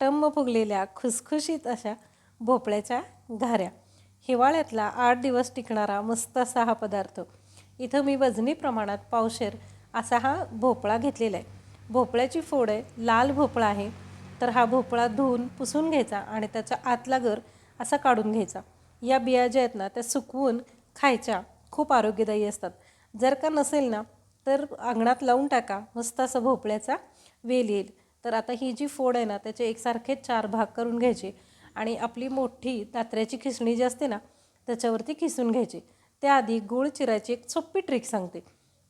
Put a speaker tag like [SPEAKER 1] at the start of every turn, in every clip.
[SPEAKER 1] टम्म फुगलेल्या खुसखुशीत अशा भोपळ्याच्या घाऱ्या. हिवाळ्यातला आठ दिवस टिकणारा मस्त असा हा पदार्थ. इथं मी वजनी प्रमाणात पावशेर असा हा भोपळा घेतलेला आहे. भोपळ्याची फोड आहे लाल भोपळा आहे. तर हा भोपळा धुवून पुसून घ्यायचा आणि त्याचा आतला गर असा काढून घ्यायचा. या बिया ज्या आहेत ना त्या सुकवून खायच्या. खूप आरोग्यदायी असतात. जर का नसेल ना तर अंगणात लावून टाका. मस्त असं भोपळ्याचा वेल येईल. तर आता ही जी फोड आहे ना त्याचे एकसारखे चार भाग करून घ्यायचे आणि आपली मोठी दात्र्याची खिसणी जी असते ना त्याच्यावरती खिसून घ्यायची. त्याआधी गूळ चिरायची एक सोपी ट्रिक सांगते.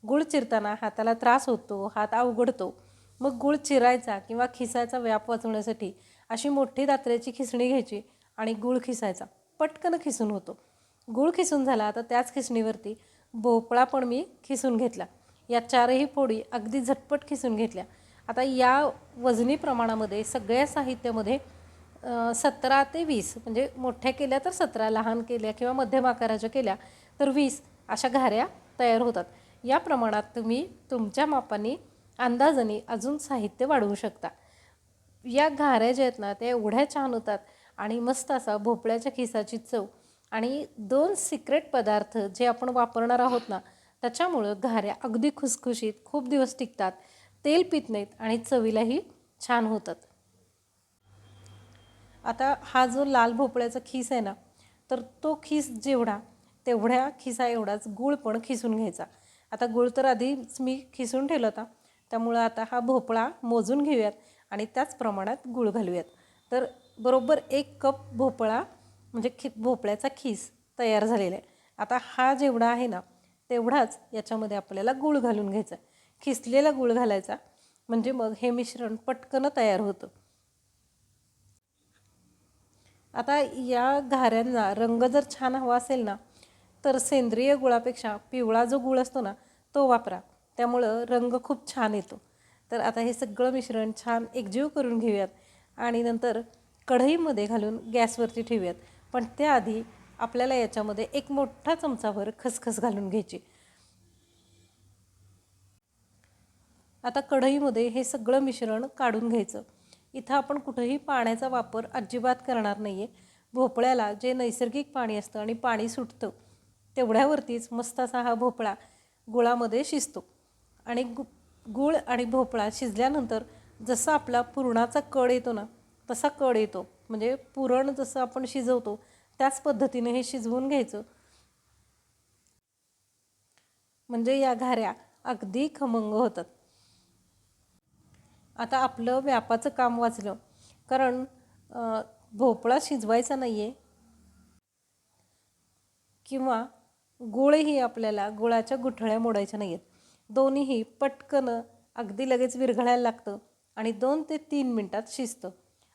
[SPEAKER 1] गूळ चिरताना हाताला त्रास होतो हात अवघडतो. मग गूळ चिरायचा किंवा खिसायचा व्याप वाचवण्यासाठी अशी मोठी दात्र्याची खिसणी घ्यायची आणि गूळ खिसायचा. पटकन खिसून होतो. गूळ खिसून झाला आता त्याच खिसणीवरती भोपळा पण मी खिसून घेतला. या चारही फोडी अगदी झटपट खिसून घेतल्या. आता या वजनी प्रमाणामध्ये सगळ्या साहित्यामध्ये सतरा ते वीस म्हणजे मोठ्या केल्या तर सतरा लहान केल्या किंवा मध्यम आकाराच्या केल्या तर वीस अशा घाऱ्या तयार होतात. या प्रमाणात तुम्ही तुमच्या मापाने अंदाजाने अजून साहित्य वाढवू शकता. या घाऱ्या ज्या आहेत ना त्या एवढ्या छान होतात आणि मस्त असा भोपळ्याच्या खिसाची चव आणि दोन सिक्रेट पदार्थ जे आपण वापरणार आहोत ना त्याच्यामुळं घाऱ्या अगदी खुसखुशीत खूप दिवस टिकतात. तेल पित नाहीत आणि चवीलाही छान होतात. आता हा जो लाल भोपळ्याचा खीस आहे ना तर तो खीस जेवढा तेवढ्या खिसा एवढाच गूळ पण खिसून घ्यायचा. आता गूळ तर आधीच मी खिसून ठेवला होता. त्यामुळं आता हा भोपळा मोजून घेऊयात आणि त्याच प्रमाणात गूळ घालूयात. तर बरोबर एक कप भोपळा म्हणजे खि भोपळ्याचा खीस तयार झालेला आहे. आता हा जेवढा आहे ना तेवढाच याच्यामध्ये आपल्याला गूळ घालून घ्यायचा आहे. खिसलेला गूळ घालायचा? म्हणजे मग हे मिश्रण पटकन तयार होतं. आता या घाऱ्यांना रंग जर छान हवा असेल ना तर सेंद्रिय गुळापेक्षा पिवळा जो गुळ असतो ना तो वापरा. त्यामुळं रंग खूप छान येतो. तर आता हे सगळं मिश्रण छान एकजीव करून घेऊयात आणि नंतर कढईमध्ये घालून गॅसवरती ठेवूयात. पण त्याआधी आपल्याला याच्यामध्ये एक मोठा चमचाभर खसखस घालून घ्यायची. आता कढईमध्ये हे सगळं मिश्रण काढून घ्यायचं. इथं आपण कुठंही पाण्याचा वापर अजिबात करणार नाही आहे भोपळ्याला जे नैसर्गिक पाणी असतं आणि पाणी सुटतं तेवढ्यावरतीच मस्त असा हा भोपळा गुळामध्ये शिजतो. आणि गु गुळ आणि भोपळा शिजल्यानंतर जसा आपला पुरणाचा कड येतो ना तसा कड येतो. म्हणजे पुरण जसं आपण शिजवतो त्याच पद्धतीने हे शिजवून घ्यायचं. म्हणजे या घाऱ्या अगदी खमंग होतात. आता आपलं व्यापाचं काम वाचलं. कारण भोपळा शिजवायचा नाही आहे किंवा गुळही आपल्याला गुळाच्या गुठळ्या मोडायच्या नाही आहेत दोन्हीही पटकन अगदी लगेच विरघळायला लागतं आणि दोन ते तीन मिनटात शिजतं.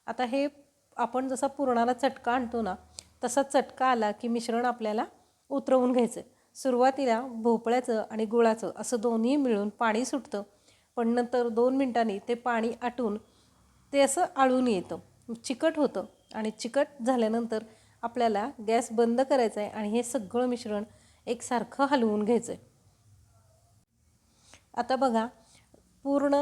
[SPEAKER 1] आता हे आपण जसा पुरणाला चटका आणतो ना तसा चटका आला की मिश्रण आपल्याला उतरवून घ्यायचं सुरुवातीला भोपळ्याचं आणि गुळाचं असं दोन्ही मिळून पाणी सुटतं. पण नंतर दोन मिनटांनी ते पाणी आटून ते असं आळून येतं. चिकट होतं आणि चिकट झाल्यानंतर आपल्याला गॅस बंद करायचा आहे आणि हे सगळं मिश्रण एकसारखं हलवून घ्यायचं आहे. आता बघा पूर्ण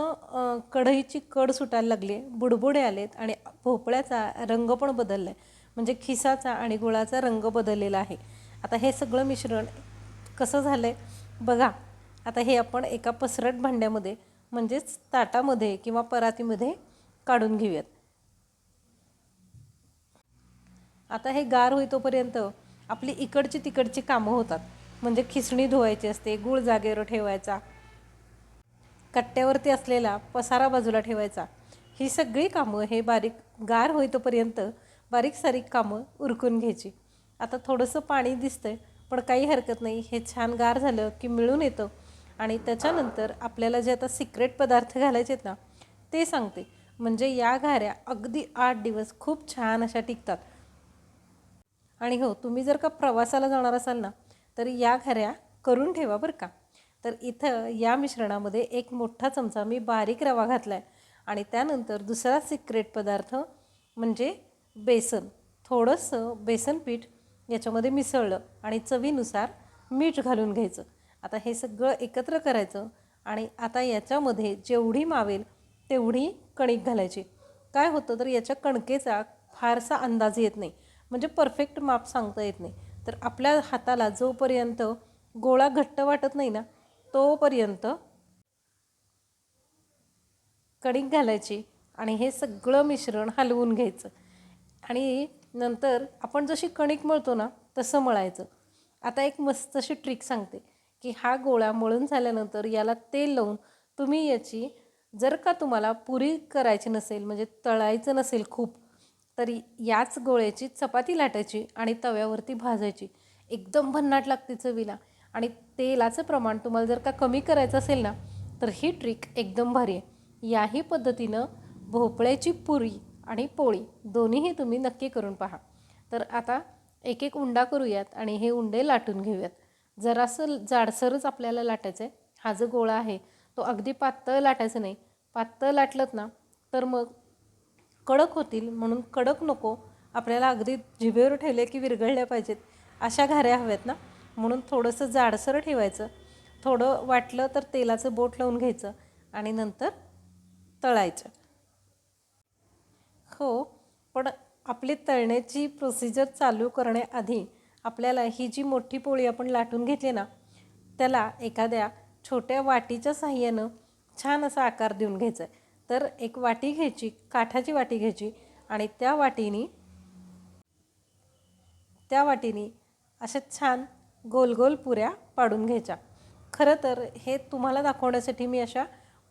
[SPEAKER 1] कढईची कड सुटायला लागली आहे बुडबुडे आलेत आणि भोपळ्याचा रंग पण बदलला आहे. म्हणजे खिसाचा आणि गुळाचा रंग बदललेला आहे. आता हे सगळं मिश्रण कसं झालं आहे बघा आता हे आपण एका पसरट भांड्यामध्ये म्हणजेच ताटामध्ये किंवा परातीमध्ये काढून घेऊयात. आता हे गार होईतोपर्यंत आपली इकडची तिकडची कामं होतात. म्हणजे खिसणी धुवायची असते गूळ जागेवर ठेवायचा कट्ट्यावरती असलेला पसारा बाजूला ठेवायचा. ही सगळी कामं हे बारीक गार होईतोपर्यंत बारीक सारीक कामं उरकून घ्यायची. आता थोडंसं पाणी दिसतंय पण काही हरकत नाही. हे छान गार झालं की मिळून येतं. आणि त्याच्यानंतर आपल्याला जे आता सिक्रेट पदार्थ घालायचे आहेत ना ते सांगते. म्हणजे या घाऱ्या अगदी आठ दिवस खूप छान अशा टिकतात. आणि हो तुम्ही जर का प्रवासाला जाणार असाल ना तर या घाऱ्या करून ठेवा बरं का. तर इथं या मिश्रणामध्ये एक मोठा चमचा मी बारीक रवा घातला आहे आणि त्यानंतर दुसरा सिक्रेट पदार्थ म्हणजे बेसन. थोडंसं बेसन पीठ याच्यामध्ये मिसळलं आणि चवीनुसार मीठ घालून घ्यायचं. आता हे सगळं एकत्र करायचं आणि आता याच्यामध्ये जेवढी मावेल तेवढी कणिक घालायची. काय होतं तर याच्या कणकेचा फारसा अंदाज येत नाही. म्हणजे परफेक्ट माप सांगता येत नाही. तर आपल्या हाताला जोपर्यंत गोळा घट्ट वाटत नाही ना तोपर्यंत कणिक घालायची आणि हे सगळं मिश्रण हलवून घ्यायचं. आणि नंतर आपण जशी कणिक मळतो ना तसं मळायचं. आता एक मस्त अशी ट्रिक सांगते. की हा गोळा मळून झाल्यानंतर याला तेल लावून तुम्ही याची जर का तुम्हाला पुरी करायची नसेल म्हणजे तळायचं नसेल खूप तरी याच गोळ्याची चपाती लाटायची आणि तव्यावरती भाजायची. एकदम भन्नाट लागते चवीला. आणि तेलाचं प्रमाण तुम्हाला जर का कमी करायचं असेल ना तर ही ट्रिक एकदम भारी आहे. याही पद्धतीनं भोपळ्याची पुरी आणि पोळी दोन्हीही तुम्ही नक्की करून पहा. तर आता एक एक उंडा करूयात आणि हे उंडे लाटून घेऊयात. जरासं जाडसरच आपल्याला लाटायचं आहे हा जो गोळा आहे तो अगदी पातळ लाटायचं नाही. पातळ लाटलत ना तर मग कडक होतील म्हणून कडक नको. आपल्याला अगदी जिभेवर ठेवले की विरघळल्या पाहिजेत. अशा घाऱ्या हव्यात ना. म्हणून थोडंसं जाडसर ठेवायचं. थोडं वाटलं तर तेलाचं बोट लावून घ्यायचं आणि नंतर तळायचं. हो पण आपली तळण्याची प्रोसिजर चालू करण्याआधी आपल्याला ही जी मोठी पोळी आपण लाटून घेतली ना त्याला एखाद्या छोट्या वाटीच्या साह्यानं छान असा आकार देऊन घ्यायचा आहे तर एक वाटी घ्यायची काठाची वाटी घ्यायची आणि त्या वाटीनी त्या वाटीनी अशा छान गोल गोल पुऱ्या पाडून घ्यायच्या. खरं तर हे तुम्हाला दाखवण्यासाठी मी अशा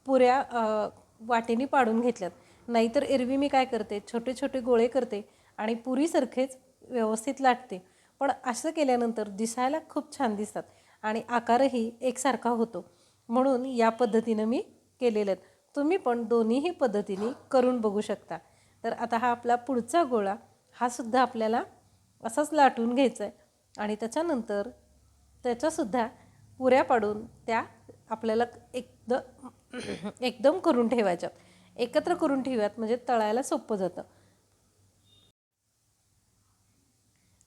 [SPEAKER 1] पुऱ्या वाटीनी पाडून घेतल्यात. नाहीतर एरवी मी काय करते छोटे छोटे गोळे करते आणि पुरीसारखेच व्यवस्थित लाटते. पण असं केल्यानंतर दिसायला खूप छान दिसतात आणि आकारही एकसारखा होतो. म्हणून या पद्धतीनं मी केलेलं तुम्ही पण दोन्हीही पद्धतीने करून बघू शकता. तर आता हा आपला पुढचा गोळा हा सुद्धा आपल्याला असाच लाटून घ्यायचा आहे. आणि त्याच्यानंतर त्याच्यासुद्धा पुऱ्या पाडून त्या आपल्याला एकदम एकदम करून ठेवायच्यात एकत्र करून ठेवूयात म्हणजे तळायला सोपं जातं.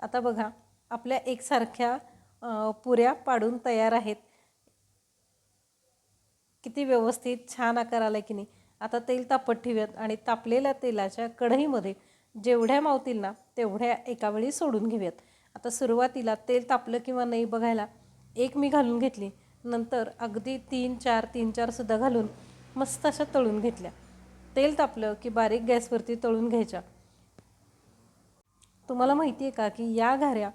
[SPEAKER 1] आता बघा आपल्या एकसारख्या पुऱ्या पाडून तयार आहेत. किती व्यवस्थित छान आकार आला की नाही. आता तेल तापत ठेवूयात आणि तापलेल्या तेलाच्या कढईमध्ये जेवढ्या मावतील ना तेवढ्या एकावेळी सोडून घेऊयात. आता सुरुवातीला तेल तापलं किंवा नाही बघायला एक मी घालून घेतली. नंतर अगदी तीन चार तीन चारसुद्धा घालून मस्त अशा तळून घेतल्या. तेल तापलं की बारीक गॅसवरती तळून घ्यायच्या. तुम्हाला माहिती आहे का की या घाऱ्या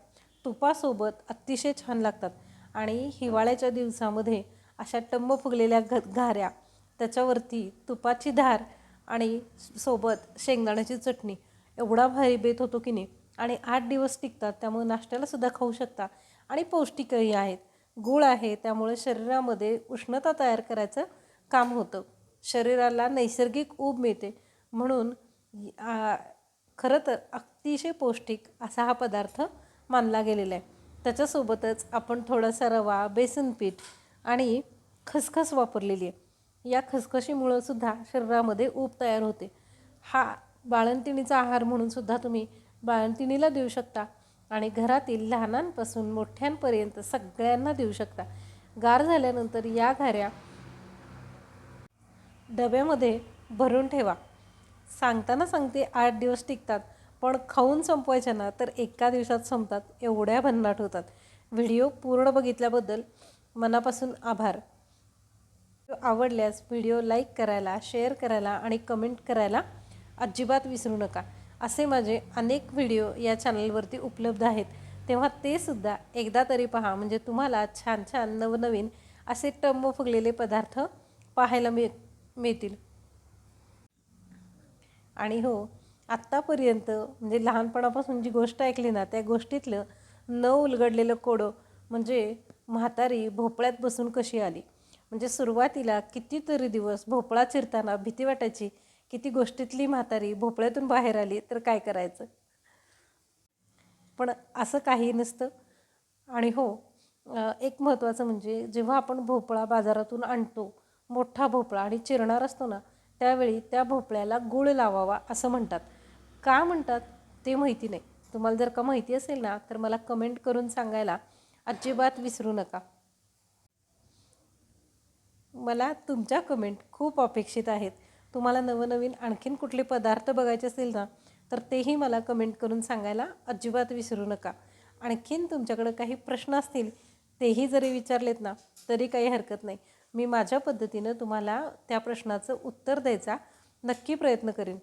[SPEAKER 1] तुपासोबत अतिशय छान लागतात. आणि हिवाळ्याच्या दिवसामध्ये अशा टंब फुगलेल्या घ घाऱ्या त्याच्यावरती तुपाची धार आणि सोबत शेंगदाण्याची चटणी एवढा भारी बेत होतो की नाही. आणि आठ दिवस टिकतात त्यामुळे नाश्त्यालासुद्धा खाऊ शकता. आणि पौष्टिकही आहेत. गूळ आहे त्यामुळे शरीरामध्ये उष्णता तयार करायचं काम होतं. शरीराला नैसर्गिक ऊब मिळते. म्हणून खरं तर अतिशय पौष्टिक असा हा पदार्थ मानला गेलेला आहे. त्याच्यासोबतच आपण थोडासा रवा बेसन पीठ आणि खसखस वापरलेली आहे. या खसखशीमुळं सुद्धा शरीरामध्ये ऊब तयार होते. हा बाळंतिणीचा आहार म्हणून सुद्धा तुम्ही बाळंतिणीला देऊ शकता आणि घरातील लहानांपासून मोठ्यांपर्यंत सगळ्यांना देऊ शकता. गार झाल्यानंतर या घाऱ्या डब्यामध्ये भरून ठेवा. सांगताना सांगते आठ दिवस टिकतात. पण खाऊन संपवायच्या ना तर एका दिवसात संपतात एवढ्या भन्नाट होतात. व्हिडिओ पूर्ण बघितल्याबद्दल मनापासून आभार. आवडल्यास व्हिडिओ लाईक करायला शेअर करायला आणि कमेंट करायला अजिबात विसरू नका. असे माझे अनेक व्हिडिओ या चॅनलवरती उपलब्ध आहेत. तेव्हा ते सुद्धा एकदा तरी पहा म्हणजे तुम्हाला छान छान नवनवीन असे टंब फुगलेले पदार्थ पाहायला मिळ मिळतील. आणि हो आत्तापर्यंत म्हणजे लहानपणापासून जी गोष्ट ऐकली ना त्या गोष्टीतलं न उलगडलेलं कोडं म्हणजे म्हातारी भोपळ्यात बसून कशी आली? म्हणजे सुरुवातीला कितीतरी दिवस भोपळा चिरताना भीती वाटायची किती गोष्टीतली म्हातारी भोपळ्यातून बाहेर आली तर काय करायचं? पण असं काही नसतं. आणि हो एक महत्त्वाचं म्हणजे जेव्हा आपण भोपळा बाजारातून आणतो मोठा भोपळा आणि चिरणार असतो ना त्यावेळी त्या भोपळ्याला गुळ लावावा असं म्हणतात. का म्हणतात ते माहिती नाही. तुम्हाला जर का माहिती असेल ना तर मला कमेंट करून सांगायला अजिबात विसरू नका. मला तुमच्या कमेंट खूप अपेक्षित आहेत. तुम्हाला नवनवीन आणखीन कुठले पदार्थ बघायचे असतील ना तर तेही मला कमेंट करून सांगायला अजिबात विसरू नका. आणखीन तुमच्याकडं काही प्रश्न असतील तेही जरी विचारलेत ना तरी काही हरकत नाही. मी माझ्या पद्धतीनं तुम्हाला त्या प्रश्नाचं उत्तर द्यायचा नक्की प्रयत्न करेन.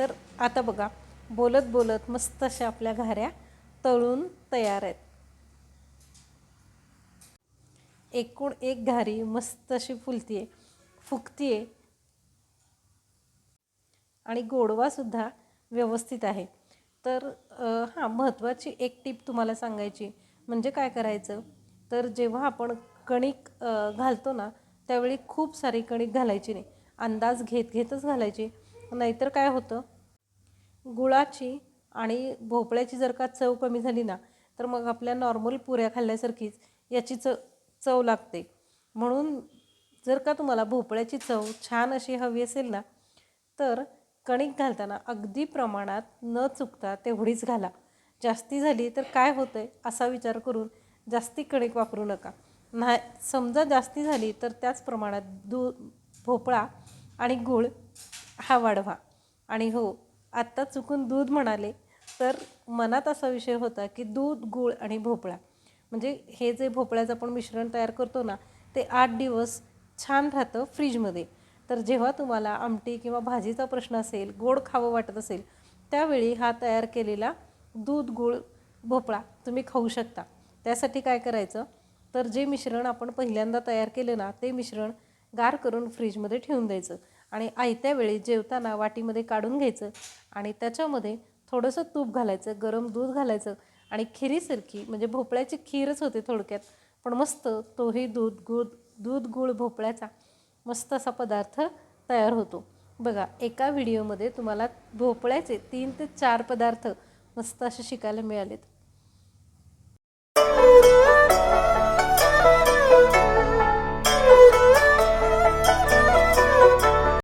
[SPEAKER 1] तर आता बघा बोलत बोलत मस्त अशा आपल्या घाऱ्या तळून तयार आहेत. एकूण एक घारी मस्त अशी फुलतीये फुगतीये. आणि गोडवासुद्धा व्यवस्थित आहे. तर हां महत्त्वाची एक टीप तुम्हाला सांगायची म्हणजे काय करायचं? तर जेव्हा आपण कणिक घालतो ना त्यावेळी खूप सारी कणिक घालायची नाही. अंदाज घेत घेतच घालायची. नाहीतर काय होतं? गुळाची आणि भोपळ्याची जर का चव कमी झाली ना तर मग आपल्या नॉर्मल पुऱ्या खाल्ल्यासारखीच याची च चव लागते. म्हणून जर का तुम्हाला भोपळ्याची चव छान अशी हवी असेल ना तर कणिक घालताना अगदी प्रमाणात न चुकता तेवढीच घाला. जास्ती झाली तर काय होतं आहे असा विचार करून जास्ती कणिक वापरू नका. नाही समजा जास्ती झाली तर त्याच प्रमाणात दू भोपळा आणि गूळ हा वाढवा. आणि हो आत्ता चुकून दूध म्हणाले तर मनात असा विषय होता की दूध गूळ आणि भोपळा. म्हणजे हे जे भोपळ्याचं आपण मिश्रण तयार करतो ना ते आठ दिवस छान राहतं फ्रीजमध्ये. तर जेव्हा तुम्हाला आमटी किंवा भाजीचा प्रश्न असेल गोड खावं वाटत असेल त्यावेळी हा तयार केलेला दूध गूळ भोपळा तुम्ही खाऊ शकता. त्यासाठी काय करायचं? तर जे मिश्रण आपण पहिल्यांदा तयार केलं ना ते मिश्रण गार करून फ्रीजमध्ये ठेवून द्यायचं. आणि आयत्या वेळी जेवताना वाटीमध्ये काढून घ्यायचं आणि त्याच्यामध्ये थोडंसं तूप घालायचं गरम दूध घालायचं आणि खिरीसारखी म्हणजे भोपळ्याची खीरच होते थोडक्यात पण मस्त तोही दूध गुळ दूध गुळ भोपळ्याचा मस्त असा पदार्थ तयार होतो. बघा एका व्हिडिओमध्ये तुम्हाला भोपळ्याचे तीन ते चार पदार्थ मस्त असे शिकायला मिळालेत.